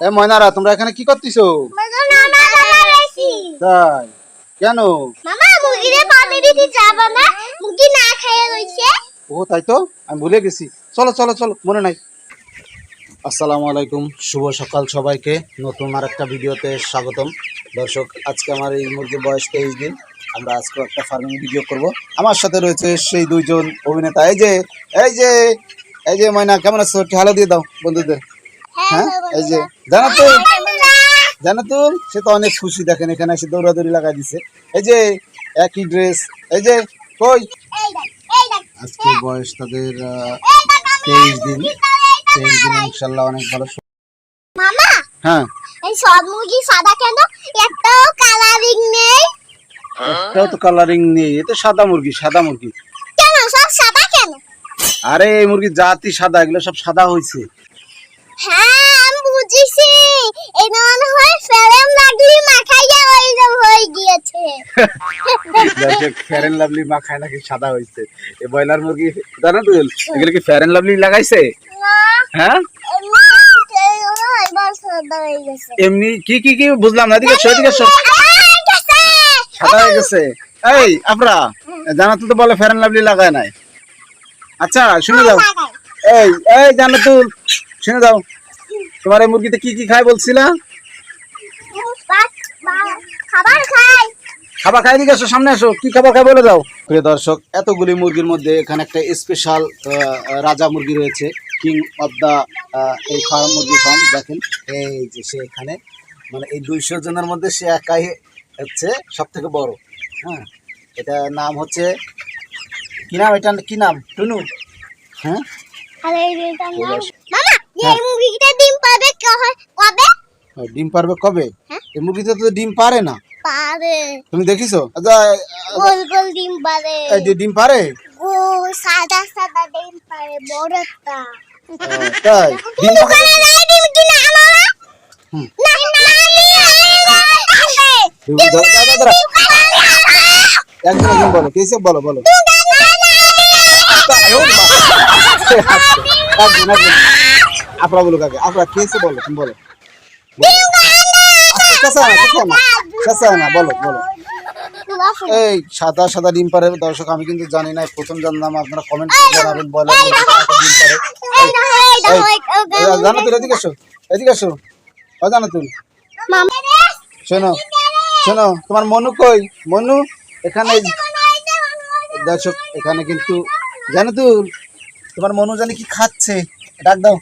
এ ময়নারা তোমরা এখানে কি করতেছো? তাই? কেন? মামা মুরগিরে পানি দিতে যাব না। মুরগি না খেয়ে রইছে ও তাই তো? আমি ভুলে গেছি। চলো চলো চলো মনে নাই। আসসালামু আলাইকুম। শুভ সকাল সবাইকে। নতুন আর একটা ভিডিওতে স্বাগতম। দর্শক আজকে আমার এই মুরগির বয়স তেইশ দিন। আমরা আজকে একটা ফার্মিং ভিডিও করব। আমার সাথে রয়েছে সেই দুইজন অভিনেতা। এই যে এই যে এই যে ময়না কেমন আছো? হ্যালো দিয়ে দাও বন্ধুদের। হ্যাঁ? এই যে সে তো অনেক খুশি দেখেন এখানে এসে দৌড়াদৌড়ি লাগাই দিছে। এই যে একই ড্রেস এই যে কই? আজকে বয়স তাদের তেইশ দিন। তেইশ দিন ইনশাল্লাহ অনেক ভালো মামা হ্যাঁ। এই সব মুরগি সাদা কেন? একটাও কালারিং নেই। একটাও তো কালারিং নেই এ তো সাদা মুরগি সাদা মুরগি। কেন সব সাদা কেন? আরে এই মুরগির জাতি সাদা এগুলো সব সাদা হয়েছে হ্যাঁ আমি বুঝেছি। মনে হয় ফেরেম লাগলি ওই হয়ে গিয়েছে। ফেয়ার এন্ড লাভলি মা খায় নাকি সাদা হয়েছে এই ব্রয়লার মুরগি জানো তো এগুলো কি ফেয়ার এন্ড লাভলি লাগাইছে হ্যাঁ? এমনি কি কি কি বুঝলাম না। আয় গেছে। সাদা হয়ে গেছে। এই আপনারা জানাতো তো বলে ফেয়ার এন্ড লাভলি লাগায় নাই। আচ্ছা শুনে যাও। এই এই জানাতুল শুনে দাও। তোমার এই মুরগিতে কি কি খায় বলছিলা? খাবার খাই খাবার খাই দিকে এসো সামনে আসো কি খাবার খাই বলে দাও। প্রিয় দর্শক এতগুলি মুরগির মধ্যে এখানে একটা স্পেশাল রাজা মুরগি রয়েছে কিং অফ দা এই ফার্ম মুরগি ফার্ম দেখেন এই যে সে এখানে মানে এই দুইশো জনের মধ্যে সে একাই হচ্ছে সব থেকে বড়। হ্যাঁ এটা নাম হচ্ছে কি নাম? এটা কি নাম? টুনু। হ্যাঁ আরে এটা নাম মামা এই মুরগিটা ডিম পাবে ক- কবে ডিম পারবে কবে হ্যাঁ? এই মুরগিতে তো ডিম পারে না পারে তুমি দেখিছো আচ্ছা গোল গোল ডিম পারে এই যে ডিম পারে ও সাদা সাদা ডিম পারে বড়টা তাই ডিম নাই ডিম কিনা মামা হুম। না না। একজন একজন বলো কে সব বলো বলো আপনারা বলো কাকে আপনারা কে সে বলো তুমি বলো বলো বলো এই সাদা সাদা ডিম পারে দর্শক আমি কিন্তু জানি না প্রথম জানলাম আপনারা কমেন্ট জানাবেন বলেন ডিম পারে জানো তুই এদিকে এসো এদিকে জানো তুই শোনো শোনো তোমার মনু কই? মনু এখানে দর্শক এখানে কিন্তু জানো তুই তোমার মনু জানি কি খাচ্ছে ডাক দাও।